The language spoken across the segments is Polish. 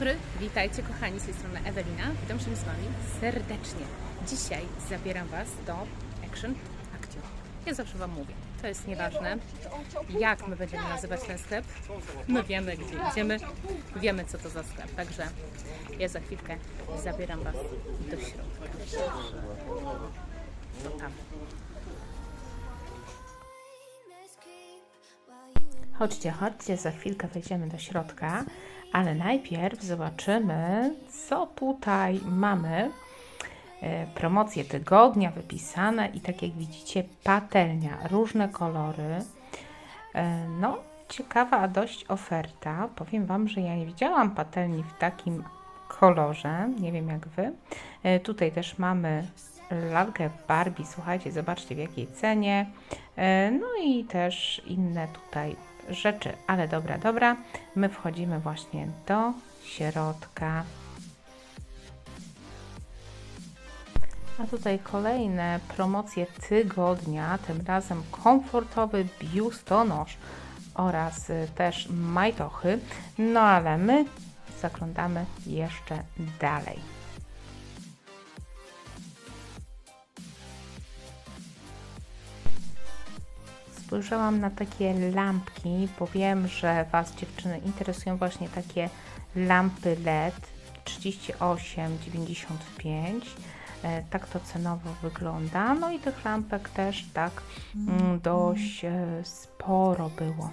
dobry, witajcie kochani, z tej strony Ewelina. Witam się z Wami serdecznie. Dzisiaj zabieram Was do Action Action. Ja zawsze Wam mówię, to jest nieważne, jak my będziemy nazywać ten sklep. My wiemy, gdzie idziemy, wiemy, co to za sklep. Także ja za chwilkę zabieram Was do środka. To tam. Chodźcie, chodźcie, za chwilkę wejdziemy do środka, ale najpierw zobaczymy, co tutaj mamy. E, Promocje tygodnia wypisane i tak jak widzicie, patelnia, różne kolory. E, No, ciekawa dość oferta. Powiem Wam, że ja nie widziałam patelni w takim kolorze. Nie wiem jak Wy. E, Tutaj też mamy lalkę Barbie. Słuchajcie, zobaczcie w jakiej cenie. No i też inne tutaj rzeczy. Ale dobra, dobra. My wchodzimy właśnie do środka. A tutaj kolejne promocje tygodnia, tym razem komfortowy biustonosz oraz y, też majtochy. No ale my zaglądamy jeszcze dalej. Spojrzałam na takie lampki, bo wiem, że Was dziewczyny interesują właśnie takie lampy LED 38,95. E, Tak to cenowo wygląda. No i tych lampek też tak mm, dość e, sporo było.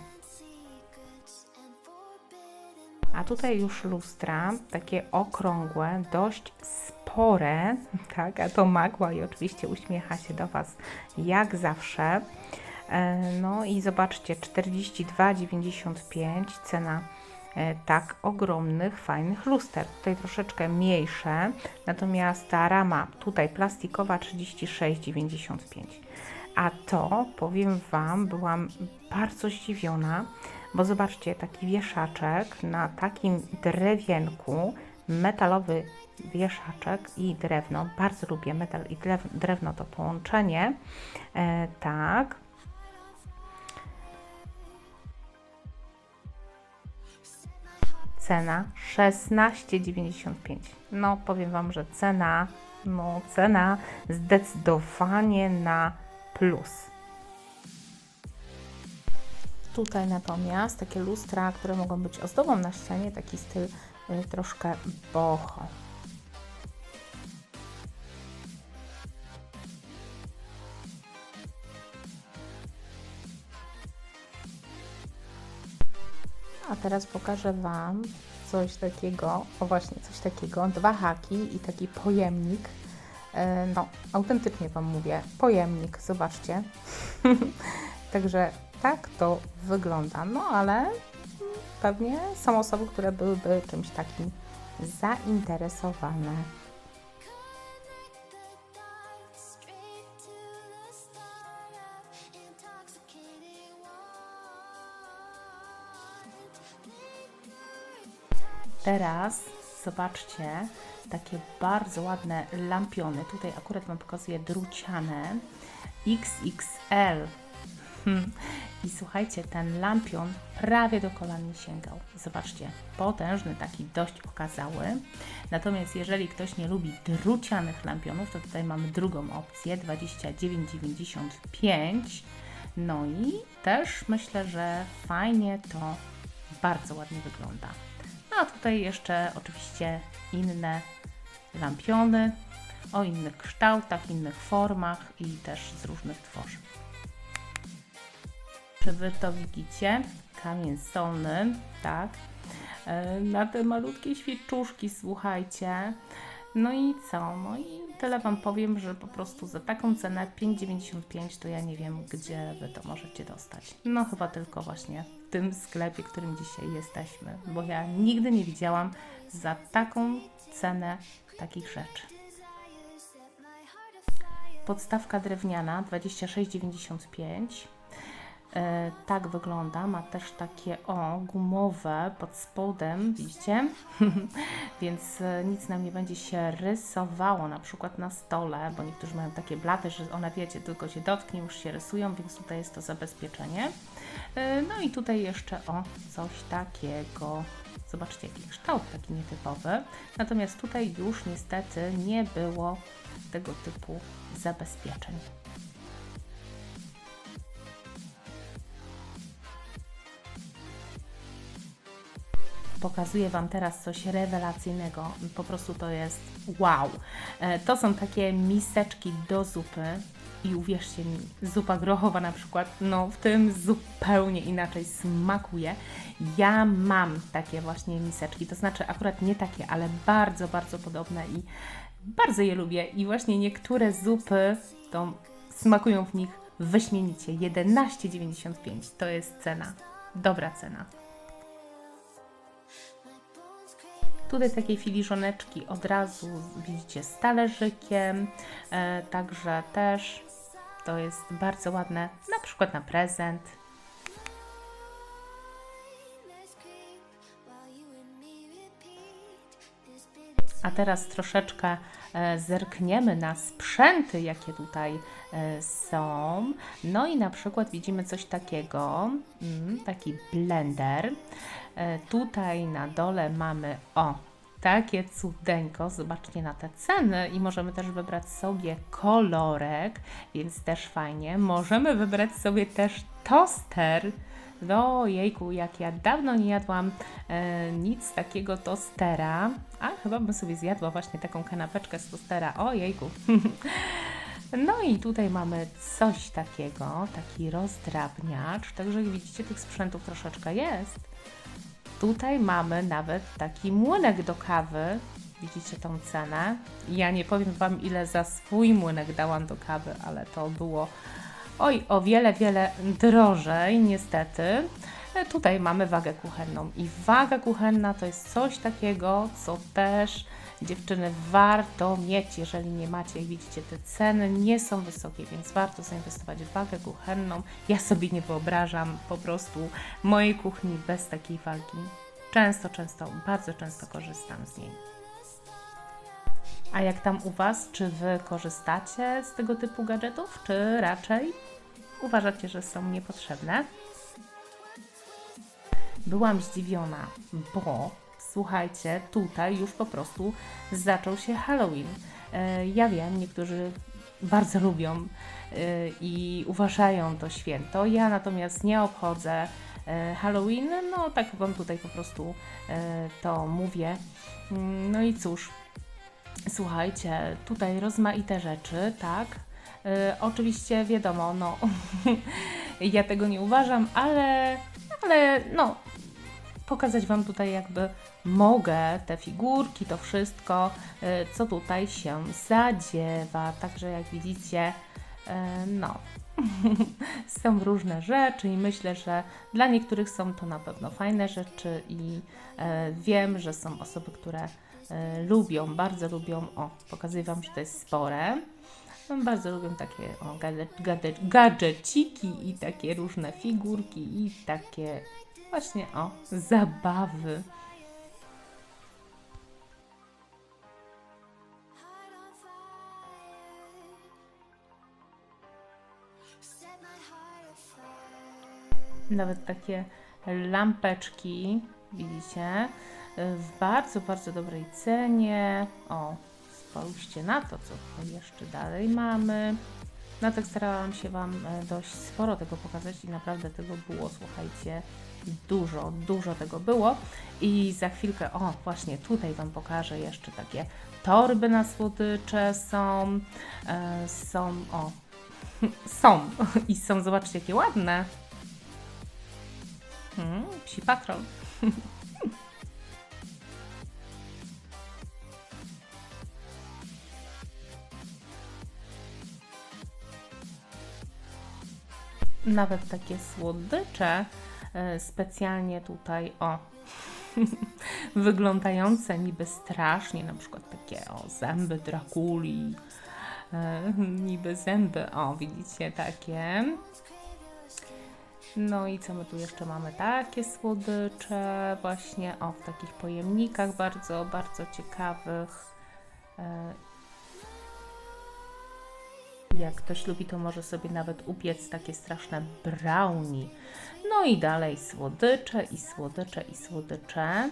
A tutaj już lustra, takie okrągłe, dość spore, tak, a to magła i oczywiście uśmiecha się do Was jak zawsze. E, No i zobaczcie, 42,95 cena e, tak ogromnych, fajnych luster. Tutaj troszeczkę mniejsze, natomiast ta rama tutaj plastikowa 36,95. A to, powiem Wam, byłam bardzo zdziwiona, bo zobaczcie, taki wieszaczek na takim drewienku, metalowy wieszaczek i drewno. Bardzo lubię metal i drew- drewno, to połączenie. E, tak. Cena 16,95. No, powiem Wam, że cena, no, cena zdecydowanie na plus. Tutaj natomiast takie lustra, które mogą być ozdobą na ścianie, taki styl y, troszkę boho. A teraz pokażę Wam coś takiego, o właśnie coś takiego, dwa haki i taki pojemnik. E, No, autentycznie Wam mówię, pojemnik, zobaczcie. Także tak to wygląda. No ale pewnie są osoby, które byłyby czymś takim zainteresowane. Teraz zobaczcie takie bardzo ładne lampiony. Tutaj akurat Wam pokazuję druciane XXL. I słuchajcie, ten lampion prawie do kolan mi sięgał. Zobaczcie, potężny, taki dość okazały. Natomiast jeżeli ktoś nie lubi drucianych lampionów, to tutaj mamy drugą opcję 29,95. No i też myślę, że fajnie to bardzo ładnie wygląda. A tutaj jeszcze oczywiście inne lampiony o innych kształtach, innych formach i też z różnych tworzyw. Czy Wy to widzicie? Kamień solny, tak. E, Na te malutkie świeczuszki, słuchajcie. No i co? No i tyle Wam powiem, że po prostu za taką cenę 5,95 to ja nie wiem, gdzie Wy to możecie dostać. No chyba tylko właśnie w tym sklepie, którym dzisiaj jesteśmy, bo ja nigdy nie widziałam za taką cenę takich rzeczy. Podstawka drewniana 26,95. E, tak wygląda. Ma też takie o gumowe pod spodem, widzicie? Więc e, nic nam nie będzie się rysowało na przykład na stole, bo niektórzy mają takie blaty, że one wiecie, tylko się dotknie, już się rysują, więc tutaj jest to zabezpieczenie. E, no i tutaj jeszcze o coś takiego. Zobaczcie, jaki kształt taki nietypowy. Natomiast tutaj już niestety nie było tego typu zabezpieczeń. Pokazuję Wam teraz coś rewelacyjnego. Po prostu to jest wow. E, To są takie miseczki do zupy. I uwierzcie mi, zupa grochowa na przykład, no w tym zupełnie inaczej smakuje. Ja mam takie właśnie miseczki, to znaczy akurat nie takie, ale bardzo, bardzo podobne i bardzo je lubię. I właśnie niektóre zupy to smakują w nich wyśmienicie. 11,95 to jest cena, dobra cena. Tutaj takiej filiżoneczki od razu widzicie z talerzykiem, e, także też to jest bardzo ładne, na przykład na prezent. A teraz troszeczkę e, zerkniemy na sprzęty, jakie tutaj e, są. No i na przykład widzimy coś takiego, mm, taki blender. E, tutaj na dole mamy o takie cudeńko. Zobaczcie na te ceny i możemy też wybrać sobie kolorek, więc też fajnie. Możemy wybrać sobie też toster. No jejku, jak ja dawno nie jadłam e, nic takiego tostera, a chyba bym sobie zjadła właśnie taką kanapeczkę z tostera. O jejku. No i tutaj mamy coś takiego, taki rozdrabniacz, także jak widzicie tych sprzętów troszeczkę jest. Tutaj mamy nawet taki młynek do kawy. Widzicie tą cenę? Ja nie powiem Wam, ile za swój młynek dałam do kawy, ale to było oj, o wiele, wiele drożej, niestety. E, Tutaj mamy wagę kuchenną i waga kuchenna to jest coś takiego, co też dziewczyny warto mieć, jeżeli nie macie. Jak widzicie, te ceny nie są wysokie, więc warto zainwestować w wagę kuchenną. Ja sobie nie wyobrażam po prostu mojej kuchni bez takiej wagi. Często, często, bardzo często korzystam z niej. A jak tam u Was? Czy Wy korzystacie z tego typu gadżetów, czy raczej uważacie, że są niepotrzebne? Byłam zdziwiona, bo słuchajcie, tutaj już po prostu zaczął się Halloween. E, Ja wiem, niektórzy bardzo lubią e, i uważają to święto. Ja natomiast nie obchodzę e, Halloween, no tak Wam tutaj po prostu to mówię. Mm, No i cóż, Słuchajcie, tutaj rozmaite rzeczy, tak. Oczywiście wiadomo, no ja tego nie uważam, ale, ale no pokazać Wam tutaj jakby mogę te figurki, to wszystko, e, co tutaj się zadziewa. Także jak widzicie, e, no są różne rzeczy i myślę, że dla niektórych są to na pewno fajne rzeczy i e, wiem, że są osoby, które lubią, bardzo lubią, o, pokazuję Wam, że to jest spore, bardzo lubią takie o, gadże- gadże- gadżeciki i takie różne figurki i takie właśnie, o, zabawy. Nawet takie lampeczki, widzicie, w bardzo, bardzo dobrej cenie. O, spójrzcie na to, co jeszcze dalej mamy. No tak starałam się Wam e, dość sporo tego pokazać i naprawdę tego było, słuchajcie, dużo, dużo tego było. I za chwilkę, o właśnie tutaj Wam pokażę jeszcze takie torby na słodycze są, e, są, o, są i są, zobaczcie jakie ładne. Hmm, psi patrol. Nawet takie słodycze e, specjalnie tutaj, o, wyglądające niby strasznie, na przykład takie o zęby Drakuli, e, niby zęby, o widzicie takie. No i co my tu jeszcze mamy? Takie słodycze właśnie, o, w takich pojemnikach bardzo, bardzo ciekawych. Jak ktoś lubi, to może sobie nawet upiec takie straszne brownie. No i dalej słodycze i słodycze i słodycze.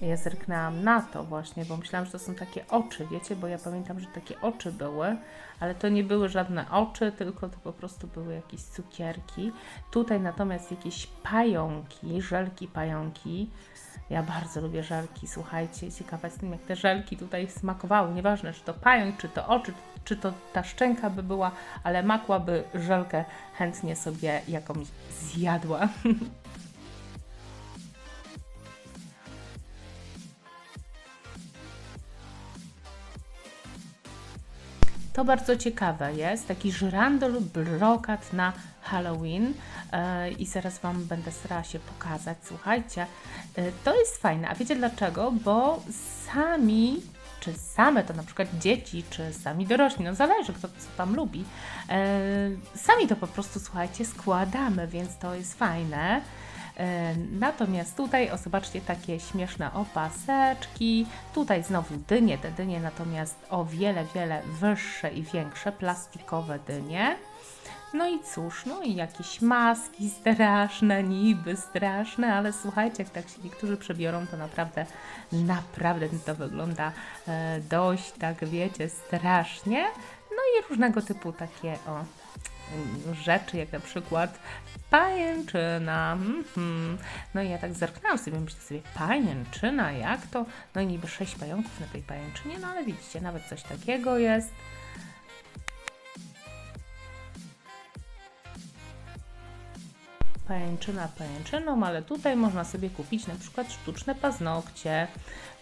Ja zerknęłam na to właśnie, bo myślałam, że to są takie oczy, wiecie, bo ja pamiętam, że takie oczy były, ale to nie były żadne oczy, tylko to po prostu były jakieś cukierki. Tutaj natomiast jakieś pająki, żelki pająki. Ja bardzo lubię żelki, słuchajcie, ciekawa jestem, jak te żelki tutaj smakowały. Nieważne, czy to pająk, czy to oczy, czy to ta szczęka by była, ale makłaby żelkę chętnie sobie jakąś zjadła. To bardzo ciekawe jest, taki żyrandol brokat na Halloween e, i zaraz Wam będę starała się pokazać. Słuchajcie, e, to jest fajne. A wiecie dlaczego? Bo sami, czy same to na przykład dzieci, czy sami dorośli, no zależy kto co tam lubi, e, sami to po prostu, słuchajcie, składamy, więc to jest fajne. Natomiast tutaj, o zobaczcie, takie śmieszne opaseczki. Tutaj znowu dynie, te dynie natomiast o wiele, wiele wyższe i większe, plastikowe dynie. No i cóż, no i jakieś maski straszne, niby straszne, ale słuchajcie, jak tak się niektórzy przebiorą, to naprawdę, naprawdę to wygląda e, dość, tak wiecie, strasznie. No i różnego typu takie, o, rzeczy, jak na przykład pajęczyna. Mhm. No i ja tak zerknęłam sobie, myślę sobie, pajęczyna, jak to? No i niby sześć pająków na tej pajęczynie, no ale widzicie, nawet coś takiego jest. Pajęczyna pajęczyną, ale tutaj można sobie kupić na przykład sztuczne paznokcie.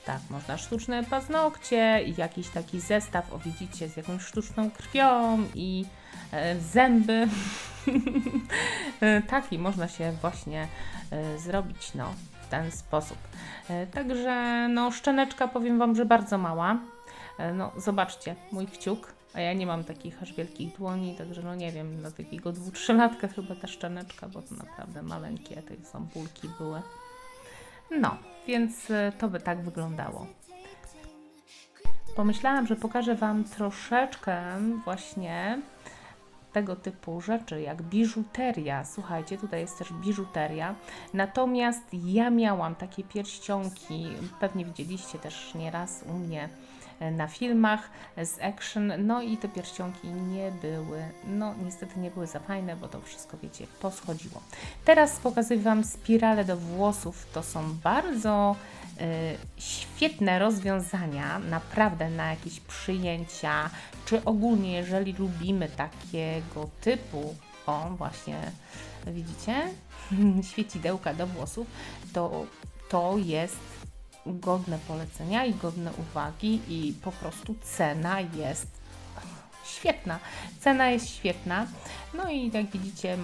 Tak, można sztuczne paznokcie i jakiś taki zestaw, o widzicie, z jakąś sztuczną krwią i e, zęby. E, Taki można się właśnie e, zrobić, no, w ten sposób. E, Także, no, szczeneczka powiem Wam, że bardzo mała. E, No, zobaczcie, mój kciuk, a ja nie mam takich aż wielkich dłoni, także no nie wiem, dla takiego dwu, trzylatka chyba ta szczeneczka, bo to naprawdę maleńkie, te są bólki były. No, więc e, to by tak wyglądało. Pomyślałam, że pokażę Wam troszeczkę właśnie tego typu rzeczy, jak biżuteria. Słuchajcie, tutaj jest też biżuteria. Natomiast ja miałam takie pierścionki, pewnie widzieliście też nieraz u mnie na filmach z action, no i te pierścionki nie były, no niestety nie były za fajne, bo to wszystko, wiecie, poschodziło. Teraz pokazuję Wam spirale do włosów. To są bardzo e, świetne rozwiązania, naprawdę na jakieś przyjęcia, czy ogólnie, jeżeli lubimy takiego typu, o właśnie, widzicie, świecidełka do włosów, to to jest godne polecenia i godne uwagi i po prostu cena jest świetna. Cena jest świetna. No i jak widzicie,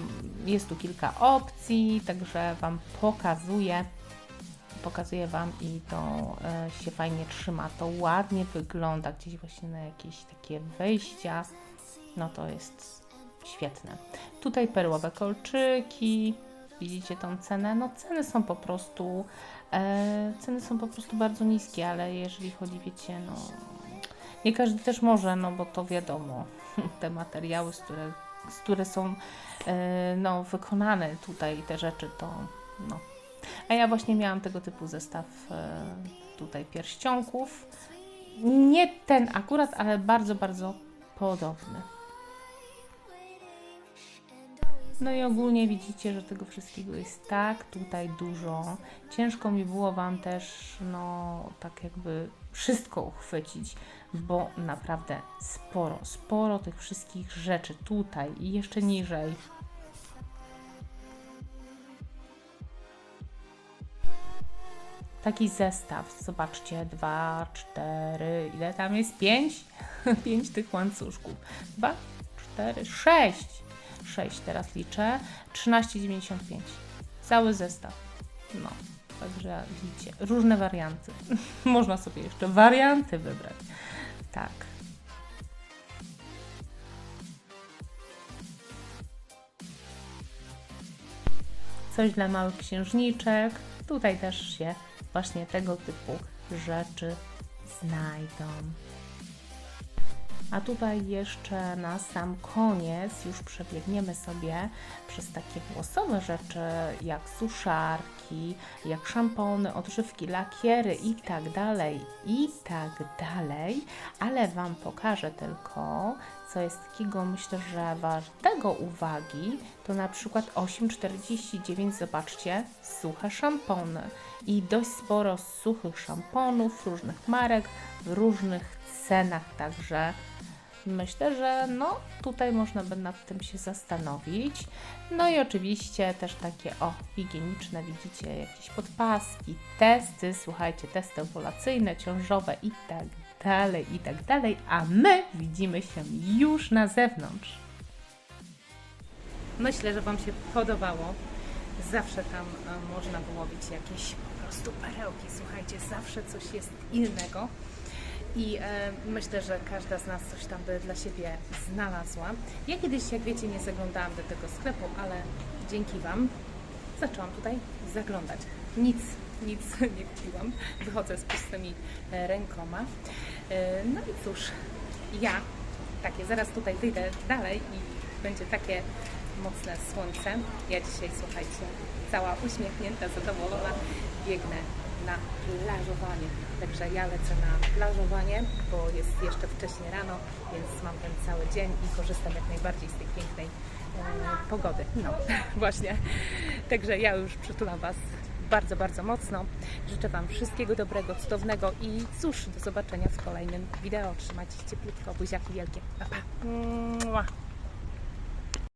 jest tu kilka opcji, także Wam pokazuję. Pokazuję Wam i to e, się fajnie trzyma. To ładnie wygląda gdzieś właśnie na jakieś takie wejścia. No to jest świetne. Tutaj perłowe kolczyki. Widzicie tą cenę? No ceny są po prostu e, ceny są po prostu bardzo niskie, ale jeżeli chodzi, wiecie, no nie każdy też może, no bo to wiadomo, te materiały, z które, z które są e, no, wykonane tutaj, te rzeczy, to no. A ja właśnie miałam tego typu zestaw e, tutaj pierścionków. Nie ten akurat, ale bardzo, bardzo podobny. No i ogólnie widzicie, że tego wszystkiego jest tak tutaj dużo. Ciężko mi było Wam też, no, tak jakby wszystko uchwycić, bo naprawdę sporo, sporo tych wszystkich rzeczy tutaj i jeszcze niżej. Taki zestaw, zobaczcie, dwa, cztery, ile tam jest? Pięć? Pięć tych łańcuszków. Dwa, cztery, sześć. 6 teraz liczę, 13,95. Cały zestaw. No, także widzicie, różne warianty. Można sobie jeszcze warianty wybrać. Tak. Coś dla małych księżniczek. Tutaj też się właśnie tego typu rzeczy znajdą. A tutaj jeszcze na sam koniec już przebiegniemy sobie przez takie włosowe rzeczy, jak suszarki, jak szampony, odżywki, lakiery i tak dalej, i tak dalej. Ale Wam pokażę tylko, co jest takiego, myślę, że wartego uwagi, to na przykład 8,49, zobaczcie, suche szampony. I dość sporo suchych szamponów różnych marek w różnych cenach, także myślę, że no tutaj można by nad tym się zastanowić. No i oczywiście też takie o higieniczne, widzicie, jakieś podpaski, testy, słuchajcie, testy ovulacyjne, ciążowe i tak dalej, i tak dalej, a my widzimy się już na zewnątrz. Myślę, że Wam się podobało. Zawsze tam e, można wyłowić jakieś po prostu perełki. Słuchajcie, zawsze coś jest innego. I e, myślę, że każda z nas coś tam by dla siebie znalazła. Ja kiedyś, jak wiecie, nie zaglądałam do tego sklepu, ale dzięki Wam zaczęłam tutaj zaglądać. Nic, nic nie kupiłam. Wychodzę z pustymi e, rękoma. E, no i cóż, ja takie, zaraz tutaj wyjdę dalej i będzie takie mocne słońce. Ja dzisiaj, słuchajcie, cała uśmiechnięta, zadowolona, biegnę na plażowanie. Także ja lecę na plażowanie, bo jest jeszcze wcześnie rano, więc mam ten cały dzień i korzystam jak najbardziej z tej pięknej e, pogody. No, właśnie. Także ja już przytulam Was bardzo, bardzo mocno. Życzę Wam wszystkiego dobrego, cudownego i cóż, do zobaczenia w kolejnym wideo. Trzymajcie się cieplutko, buziaki wielkie. Pa, pa.